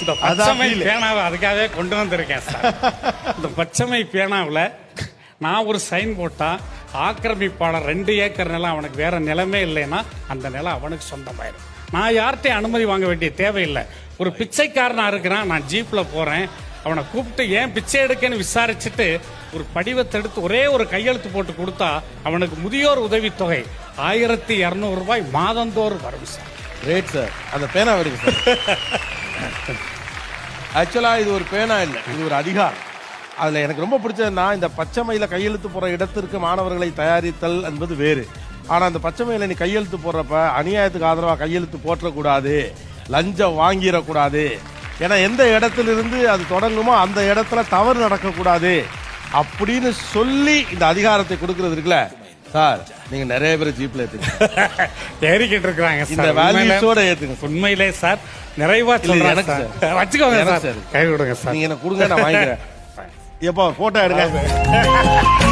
இந்த பச்சைமை. பேனாவை அதுக்காகவே கொண்டு வந்திருக்கேன் சார். இந்த பச்சைமை பேனாவில் நான் ஒரு சைன் போட்டா ஆக்கிரமிப்பாளர் ரெண்டு ஏக்கர் நிலம் அவனுக்கு வேற நிலமே இல்லைன்னா அந்த நிலம் அவனுக்கு சொந்தமாயிரும். நான் யார்கிட்டயும் அனுமதி வாங்க வேண்டிய தேவையில்லை. ஒரு பிச்சைக்காரனா இருக்கிறான் நான் ஜீப்ல போறேன். அவனை கூப்பிட்டு ஏன் பிச்சை எடுக்கன்னு விசாரிச்சுட்டு ஒரு படிவத்தை எடுத்து ஒரே ஒரு கையெழுத்து போட்டு கொடுத்தா அவனுக்கு முதியோர் உதவித்தொகை ஆயிரத்தி இரநூறு ரூபாய் மாதந்தோறும் வரும் சார். கிரேட் சார் அந்த பேனா எடுங்க ஆக்சுவலாக இது ஒரு பேனா இல்லை. இது ஒரு அதிகாரம். அதில் எனக்கு ரொம்ப பிடிச்சதுன்னா இந்த பச்சைமையில் கையெழுத்து போகிற இடத்திற்கு மாணவர்களை தயாரித்தல் என்பது வேறு. ஆனால் அந்த பச்சைமையில் நீ கையெழுத்து போடுறப்ப அநியாயத்துக்கு ஆதரவாக கையெழுத்து போற்றக்கூடாது. லஞ்சம் வாங்கிடக்கூடாது. ஏன்னா எந்த இடத்துலேருந்து அது தொடங்குமோ அந்த இடத்துல தவறு நடக்கக்கூடாது. அப்படின்னு சொல்லி இந்த அதிகாரத்தை கொடுக்கறது இருக்குல்ல? சார் நீங்க நிறைய பேர் ஜீப்ல ஏத்துங்க ஏறிக்கிட்டு இருக்கிறாங்க இந்த சார். வேல்யூஸோட ஏத்துங்க. உண்மையிலே சார் நிறைவா சொல்றேன் சார். வச்சுக்கோங்க சார். கை விடுங்க சார். நீங்க எனக்கு கொடுங்க நான் வாங்கிக்கிறேன். எப்போ போட்டோ எடுங்க.